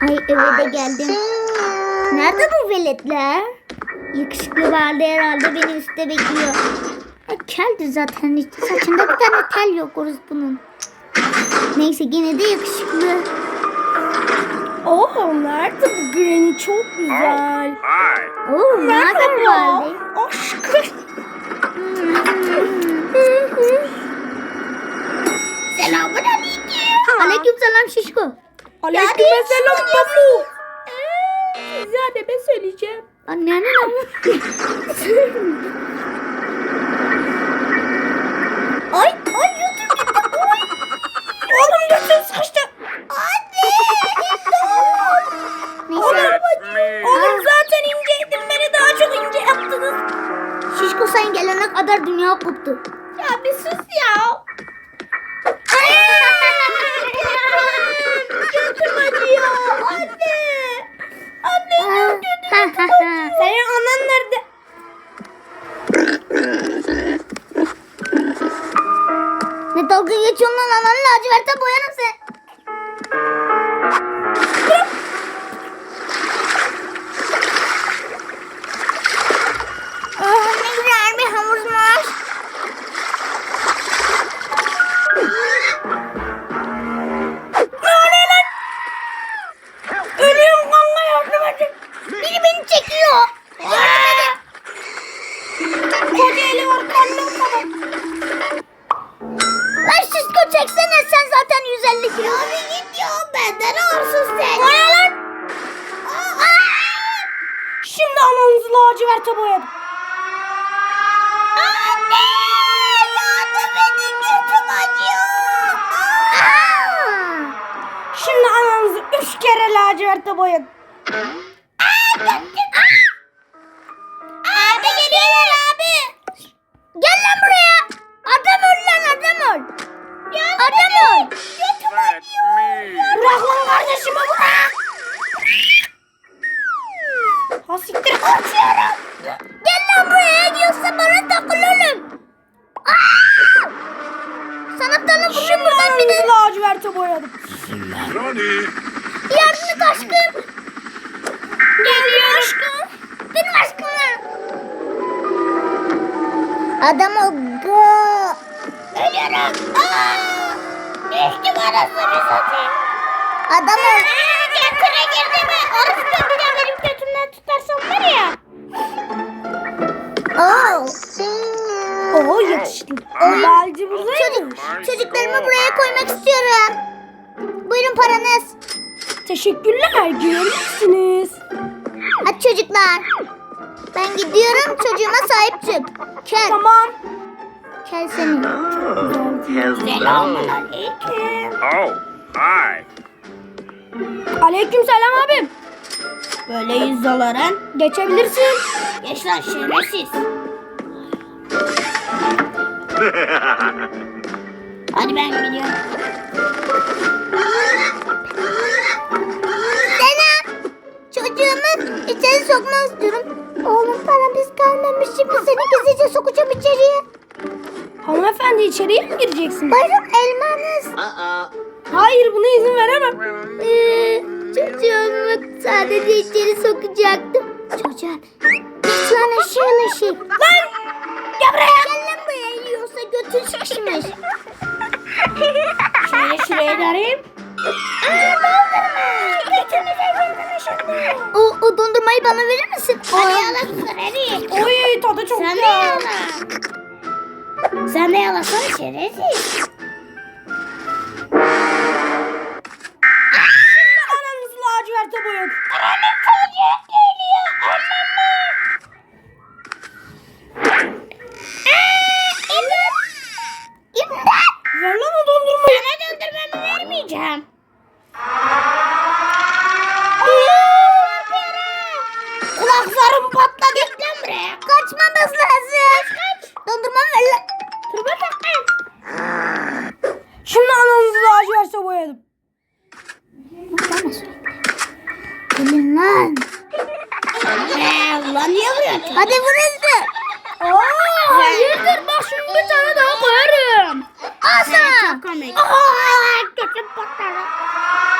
Ay eve de geldim. Nerede bu veletler? Yakışıklı vardı herhalde beni üstte bekliyor. Ay, keldi zaten hiç saçında bir tane tel yok bunun. Neyse yine de yakışıklı. Oo nerede bu Granny çok güzel. Oo ne haber vardı? Aşkım. Selamun aleyküm. Aleyküm selam şişko. Aleyküm selam Pablo. Size anneme söyleyeceğim. Anneanne ama. Ay ay YouTube gitti. Oy. Oğlum götüm sıkıştı. Anne. Me. Oğlum zaten inceydim. Beni daha çok ince yaptınız. Şişko sen gelene kadar dünya koptu. Ya bir sus ya. Götüm acıyor. Anne. Anne. Senin anan nerede? ne dalga geçiyorsun lan ananı laciverte boyarım sen. laciverte boyadım. Anne! Yardım edin götüm acıyor. Şimdi ananızı üç kere laciverte boyadım. Abi geliyorlar abi. Gel lan buraya. Adam ol lan adam ol. Adam ol. That's me. Bırak lan kardeşimi bırak. Buradan bir de. laciverte boyadım. Johnny. Yardım et aşkım. Geliyorum. Aşkım. Benim aşkım. Adam ol. Go. Ölüyorum. Aa! Düştüm arasını satayım. Adam ol. Yakına girdi mi? Aşkım bir de benim götümden tutarsan var ya. Oh. Oo yakışıklı. Balcı buradaymış. Çocuk, çocuklarımı buraya koymak istiyorum. Buyurun paranız. Teşekkürler. Görürsünüz. Hadi çocuklar. Ben gidiyorum çocuğuma sahip çık. Kel. Tamam. Kel seni. Selamun aleyküm. Oh, hi. Aleyküm selam abim. Böyle yüz doların. Geçebilirsin. Geç lan şerefsiz. Hadi ben gidiyorum. Selam. Çocuğumu içeri sokmak istiyorum. Oğlum paramız kalmamış şimdi seni gizlice sokacağım içeriye. Hanımefendi içeriye mi gireceksin? Buyurun elmanız. Hayır buna izin veremem. Ee, çocuğumu sadece içeri sokacaktım. Çocuğum. Lan ışığın ışık. Lan! Gel buraya. Gel lan buraya yiyorsa götün şişmiş. Şöyle şuraya darayım. Aa dondurma. Götümüze girdin şimdi. O, o dondurmayı bana verir misin? Hadi alasın hadi. Oy tadı çok Sen de güzel. yala. Sen de yalasana şerefsiz. Kulaklarım patladı. Gel buraya. Kaçmamız lazım. Kaç kaç. Dondurmamı ver lan. Dur bakalım. Şimdi ananızı laciverte boyadım. Gelin lan. Lan niye vuruyorsun? Hadi hızlı. Aa, hayırdır bak şimdi bir tane daha koyarım. Al sana. komik. Aa, götüm patladı. Ne oluyor?